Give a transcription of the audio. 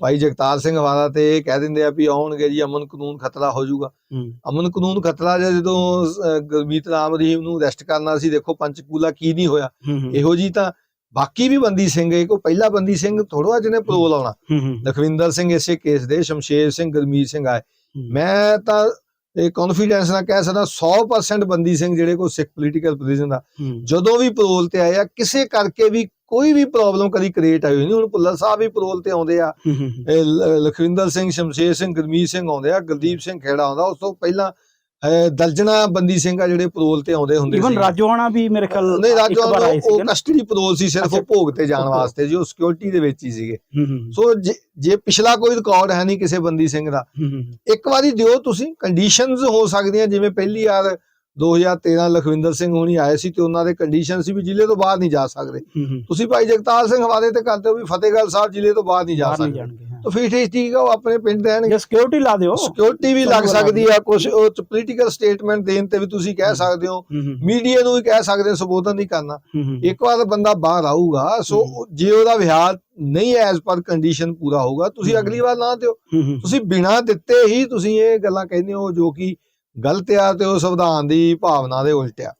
ਭਾਈ ਜਗਤਾਰ ਸਿੰਘ ਹਵਾਲਾ ਤੇ ਇਹ ਕਹਿ ਦਿੰਦੇ ਆ ਵੀ ਆਉਣਗੇ ਜੀ ਅਮਨ ਕਾਨੂੰਨ ਖਤਰਾ ਹੋ ਜਾਊਗਾ। ਅਮਨ ਕਾਨੂੰਨ ਖਤਰਾ ਜਦੋਂ ਗੁਰਮੀਤ ਰਾਮ ਰਹੀਮ ਨੂੰ ਅਰੈਸਟ ਕਰਨਾ ਸੀ ਦੇਖੋ ਪੰਚਕੂਲਾ ਕੀ ਨਹੀਂ ਹੋਇਆ। ਇਹੋ ਜੀ ਤਾਂ ਬਾਕੀ ਵੀ ਬੰਦੀ ਸਿੰਘ ਇਹ ਕੋ ਪਹਿਲਾ ਬੰਦੀ ਸਿੰਘ ਥੋੜਾ ਜਿਹਨੇ ਪਰੋਲ ਆਉਣਾ। ਹੂੰ ਹੂੰ। ਲਖਵਿੰਦਰ ਸਿੰਘ ਇਸੇ ਕੇਸ ਦੇ ਸ਼ਮਸ਼ੇਰ ਸਿੰਘ ਗੁਰਮੀਤ ਸਿੰਘ ਆਏ। ਮੈਂ ਤਾਂ ਇਹ ਕੌਨਫੀਡੈਂਸ ਨਾਲ ਕਹਿ ਸਕਦਾ 100% ਬੰਦੀ ਸਿੰਘ ਜਿਹੜੇ ਕੋ ਸਿੱਖ ਪੋਲੀਟੀਕਲ ਪ੍ਰਿਜ਼ਨ ਦਾ। ਜਦੋਂ ਵੀ ਪਰੋਲ ਤੇ ਆਏ ਆ ਕਿਸੇ ਕਰਕੇ ਵੀ ਕੋਈ ਵੀ ਪ੍ਰੋਬਲਮ ਕਦੀ ਕ੍ਰੀਏਟ ਆਈ ਨਹੀਂ ਹੁਣ ਭੁੱਲਰ ਸਾਹਿਬ ਵੀ ਪਰੋਲ ਤੇ ਆਉਂਦੇ ਆ। ਲਖਵਿੰਦਰ ਸਿੰਘ ਸ਼ਮਸ਼ੇਰ ਸਿੰਘ ਗੁਰਮੀਤ ਸਿੰਘ ਆਉਂਦੇ ਆ। ਗੁਰਦੀਪ ਸਿੰਘ ਖੇੜਾ ਆਉਂਦਾ। ਉਸ ਤੋਂ ਪਹਿਲਾਂ ਦਰਜਨਾ ਬੰਦੀ ਸਿੰਘ ਆ ਜਿਹੜੇ ਪਰੋਲ ਤੇ ਆਉਂਦੇ ਹੁੰਦੇ ਇਵਨ ਸੀ। ਰਾਜੋਆਣਾ ਵੀ ਮੇਰੇ ਖਿਆਲ ਨਹੀਂ ਇੱਕ ਰਾਜੋ ਵਾਰ ਆਏ ਉਹ ਕਸਟਡੀ ਪਰੋਲ ਸੀ ਸਿਰਫ ਉਹ। ਭੋਗ ਤੇ ਜਾਣ. ਵਾਸਤੇ ਜੀ। ਉਹ ਸਿਕਿਉਰਿਟੀ ਦੇ ਵਿੱਚ ਹੀ ਸੀਗੇ। ਸੋ ਜੇ- ਪਿਛਲਾ ਕੋਈ ਰਿਕਾਰਡ ਹੈ ਨਹੀਂ ਕਿਸੇ ਬੰਦੀ ਸਿੰਘ ਦਾ। ਇੱਕ ਵਾਰੀ ਦਿਓ ਤੁਸੀਂ। ਕੰਡੀਸ਼ਨਸ ਹੋ ਸਕਦੀਆਂ। ਜਿਵੇਂ ਪਹਿਲੀ ਵਾਰ 2013 ਲਖਵਿੰਦਰ ਸਿੰਘ ਹੋਣੀ ਆਏ ਸੀ ਤੇ ਉਹਨਾਂ ਦੇ ਕੰਡੀਸ਼ਨ ਸੀ ਵੀ ਜ਼ਿਲ੍ਹੇ ਤੋਂ ਬਾਹਰ ਨਹੀਂ ਜਾ ਸਕਦੇ। ਤੁਸੀਂ ਭਾਈ ਜਗਤਾਰ ਸਿੰਘ ਹਵਾਲੇ ਤੇ ਕਰਦੇ ਹੋ ਵੀ ਫਤਿਹਗੜ੍ਹ ਸਾਹਿਬ ਜ਼ਿਲ੍ਹੇ ਤੋਂ ਬਾਹਰ ਨਹੀਂ ਜਾ ਸਕਦੇ। ਤਾਂ ਫਿਰ ਠੀਕ ਠੀਕ ਆ ਉਹ ਆਪਣੇ ਪਿੰਡ ਰਹਿਣਗੇ ਜੇ ਸਿਕਿਉਰਿਟੀ ਲਾ ਦਿਓ। ਸਿਕਿਉਰਿਟੀ ਵੀ ਲੱਗ ਸਕਦੀ ਆ ਕੁਝ ਉਹ ਪੋਲੀਟੀਕਲ ਸਟੇਟਮੈਂਟ ਦੇਣ ਤੇ ਵੀ ਤੁਸੀਂ ਕਹਿ ਸਕਦੇ ਹੋ। ਮੀਡੀਆ ਨੂੰ ਵੀ ਕਹਿ ਸਕਦੇ ਹੋ ਸੰਬੋਧਨ ਨਹੀਂ ਕਰਨਾ। ਇੱਕ ਵਾਰ ਬੰਦਾ ਬਾਹਰ ਆਊਗਾ ਸੋ। ਜੇ ਉਹਦਾ ਵਿਹਾਰ ਨਹੀਂ ਐਜ਼ ਪਰ ਕੰਡੀਸ਼ਨ ਪੂਰਾ ਹੋਊਗਾ ਤੁਸੀਂ। ਅਗਲੀ ਵਾਰ ਨਾ ਦਿਓ। ਤੁਸੀਂ ਬਿਨਾਂ ਦਿੱਤੇ ਹੀ ਤੁਸੀਂ ਇਹ ਗੱਲਾਂ ਕਹਿੰਦੇ ਹੋ ਜੋ ਕਿ ਗਲਤ ਆ ਤੇ ਉਹ ਸੰਵਿਧਾਨ ਦੀ ਭਾਵਨਾ ਦੇ ਉਲਟ ਆ।